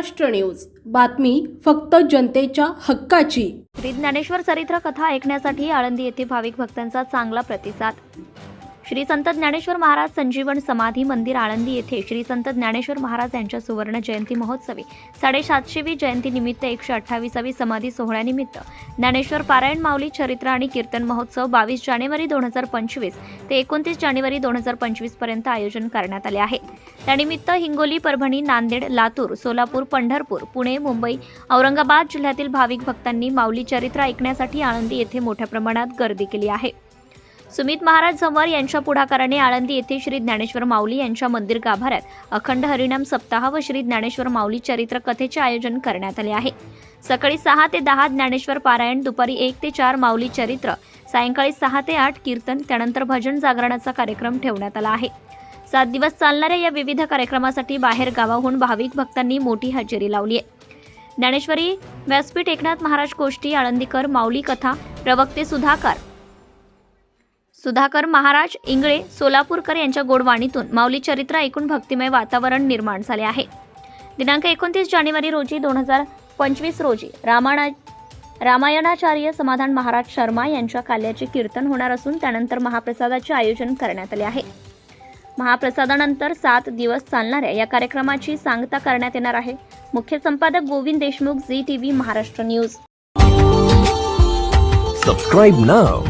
Maharashtra news. बातमी फक्त जनतेच्या हक्काची. श्री ज्ञानेश्वर चरित्र कथा ऐकण्यासाठी आळंदी येथे भाविक भक्तांचा चांगला प्रतिसाद. श्री संत ज्ञानेश्वर महाराज संजीवन समाधी मंदिर आळंदी येथे श्री संत ज्ञानेश्वर महाराज यांच्या सुवर्ण जयंती महोत्सवी साडेसातशेवी जयंती निमित्त एकशे अठ्ठावीसावी समाधी सोहळ्यानिमित्त ज्ञानेश्वर पारायण माऊली चरित्र आणि कीर्तन महोत्सव बावीस जानेवारी दोन हजार पंचवीस ते एकोणतीस जानेवारी दोन हजार पंचवीसपर्यंत आयोजन करण्यात आले आहे. त्यानिमित्त हिंगोली परभणी नांदेड लातूर सोलापूर पंढरपूर पुणे मुंबई औरंगाबाद जिल्ह्यातील भाविक भक्तांनी माऊली चरित्र ऐकण्यासाठी आळंदी येथे मोठ्या प्रमाणात गर्दी केली आहे. सुमित महाराज झंवर यांच्या पुढाकाराने आळंदी येथे श्री ज्ञानेश्वर माऊली यांच्या मंदिर गाभाऱ्यात अखंड हरिनाम सप्ताह व श्री ज्ञानेश्वर माऊली चरित्र कथेचे आयोजन करण्यात आले आहे. सकाळी सहा ते दहा ज्ञानेश्वर पारायण दुपारी एक ते चार माऊली चरित्र सायंकाळी सहा ते आठ कीर्तन त्यानंतर भजन जागरणाचा कार्यक्रम ठेवण्यात आला आहे. सात दिवस चालणाऱ्या या विविध कार्यक्रमासाठी बाहेर गावाहून भाविक भक्तांनी मोठी हजेरी लावली आहे. ज्ञानेश्वरी व्यासपीठ एकनाथ महाराज गोष्टी आळंदीकर माऊली कथा प्रवक्ते सुधाकर सुधाकर महाराज इंगळे सोलापूरकर यांच्या गोडवाणीतून माऊली चरित्र ऐकून भक्तिमय वातावरण निर्माण झाले आहे. दिनांक एकोणतीस जानेवारी रोजी दोन हजार पंचवीस रोजी रामाणा रामायणाचार्य समाधान महाराज शर्मा यांच्या काल्याचे कीर्तन होणार असून त्यानंतर महाप्रसादाचे आयोजन करण्यात आले आहे. महाप्रसादानंतर सात दिवस चालणाऱ्या या कार्यक्रमाची सांगता करण्यात येणार आहे. मुख्य संपादक Govind Deshmukh Zee TV Maharashtra news. Subscribe नाव